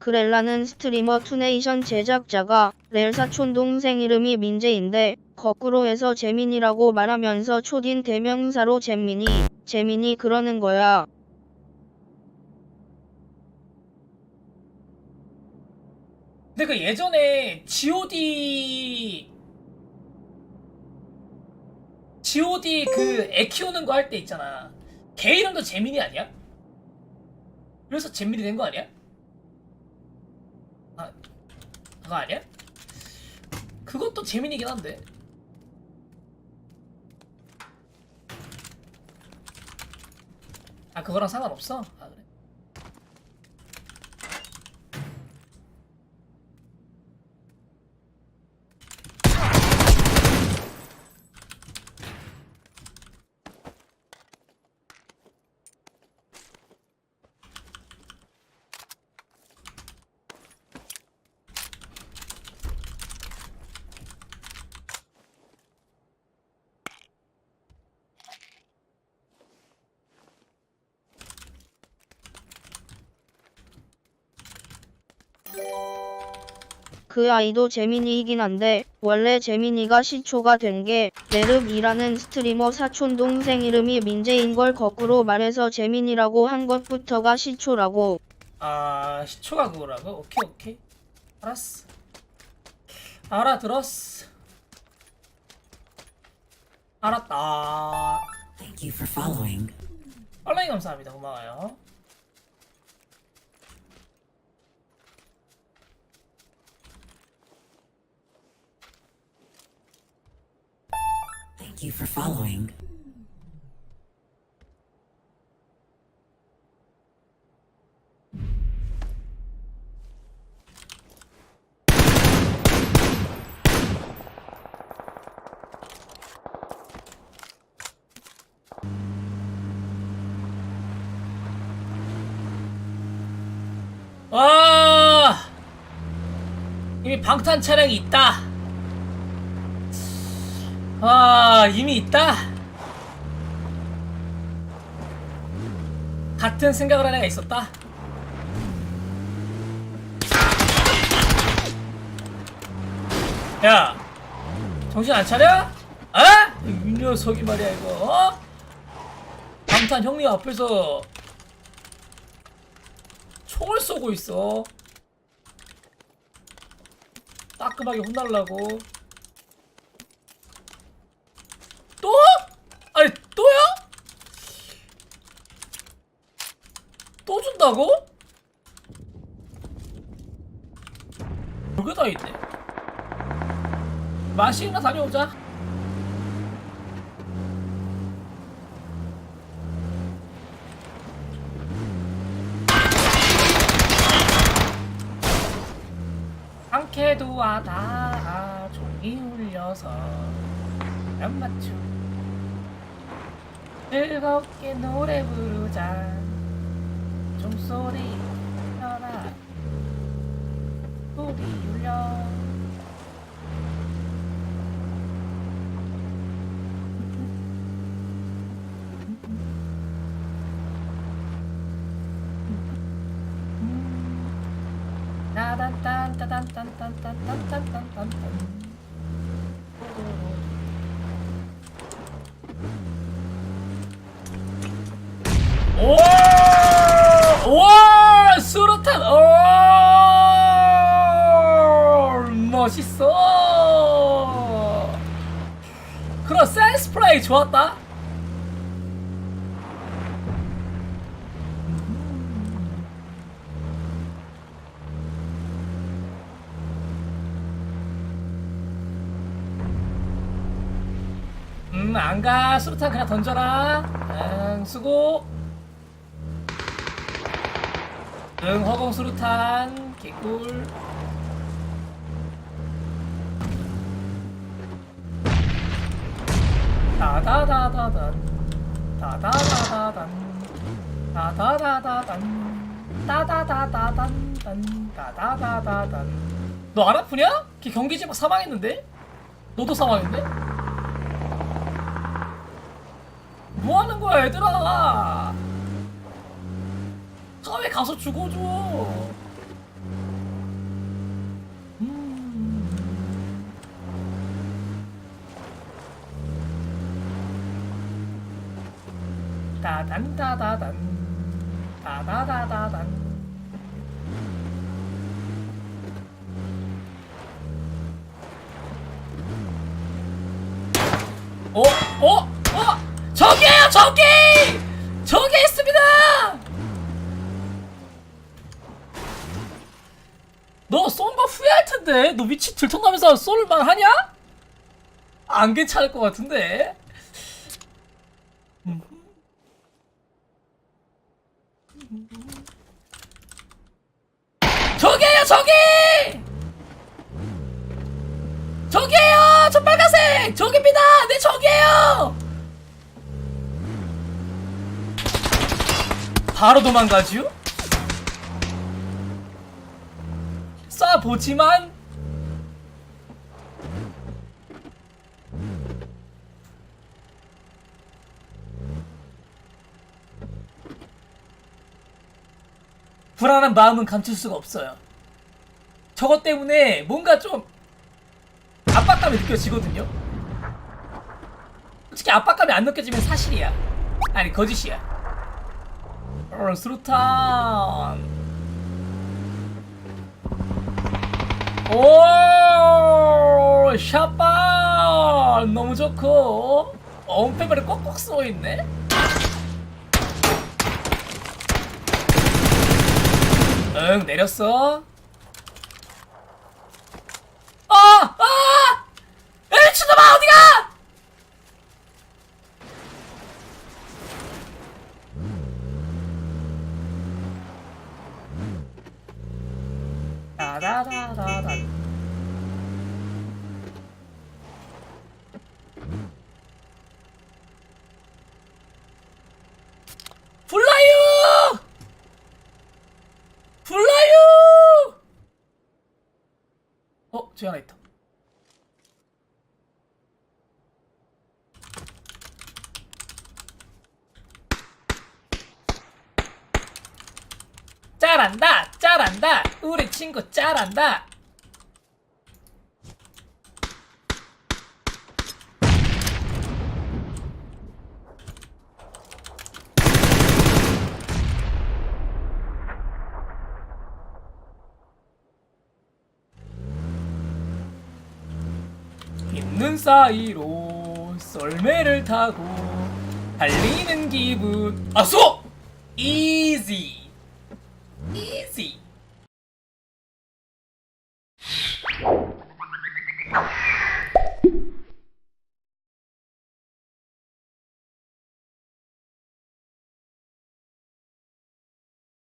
그렐라는 스트리머 투네이션 제작자가 렐 사 촌 동생 이름이 민재인데 거꾸로 해서 재민이라고 말하면서 초딘 대명사로 잼민이, 재민이 그러는 거야. 근데 그 예전에 G.O.D G.O.D 그 애 키우는 거 할 때 있잖아. 걔 이름도 재민이 아니야? 그래서 재민이 된 거 아니야? 아 그거 아니야? 그것도 재민이긴 한데. 아 그거랑 상관없어? 아 그 아이도 재민이이긴 한데 원래 재민이가 시초가 된게 레릅이라는 스트리머 사촌 동생 이름이 민재인 걸 거꾸로 말해서 재민이라고 한 것부터가 시초라고. 아 시초가 그거라고? 오케이 오케이 알았어 알아들었어 알았다 Thank you for following. 팔로잉 감사합니다 고마워요 Thank you for following. 와 이미 방탄 차량이 있다 아 이미 있다 같은 생각을 하는 애가 있었다 야 정신 안 차려? 어? 이 녀석이 말이야 이거 어? 방탄 형님 앞에서 총을 쏘고 있어. 따끔하게 혼날라고. 또? 아니 또야? 또 준다고? 여기 다 있네. 마시나 다녀오자. 상쾌도 하다 종이 울려서 안 맞춤 즐겁게 노래 부르자 종소리 울려라 소리 울려 따단딴 따단딴딴딴딴딴딴딴 오! 와! 수류탄! 오! 멋있어! 그럼 센스 플레이 좋았다? 음, 안 가. 수류탄 그냥 던져라. 응, 수고. 응, 허공 수류탄. 개꿀. 다다다다단. 다다다다단. 다다다다단. 다다다다단. 단. 다다다다단. 너 안 아프냐? 걔 경기 지 막 사망했는데? 너도 사망했는데? 뭐 하는 거야, 얘들아? 사회 가서 죽어줘. 따단 따다단 따다다다단 어? 어? 어? 저기에요 저기! 저기 있습니다! 너 쏜 거 후회할 텐데 너 위치 들통나면서 쏠만 하냐? 안 괜찮을 것 같은데 저기에요 저기! 저기에요 저 빨간색 저기입니다 네 저기에요 바로 도망가죠? 쏴보지만 불안한 마음은 감출 수가 없어요. 저것 때문에 뭔가 좀 압박감이 느껴지거든요. 솔직히 압박감이 안 느껴지면 사실이야. 아니 거짓이야. 어, 수류탄. 오, 샷발 너무 좋고 엄폐발이 꼭꼭 쏘 있네. 응 내렸어. 아! 아! 에 미친놈아 어디가! 다다다다다 불러요! 불러요! 어, 저기 하나 있다. 잘한다, 잘한다. 우리 친구 잘한다. 있는 사이로 썰매를 타고 달리는 기분 이지 이지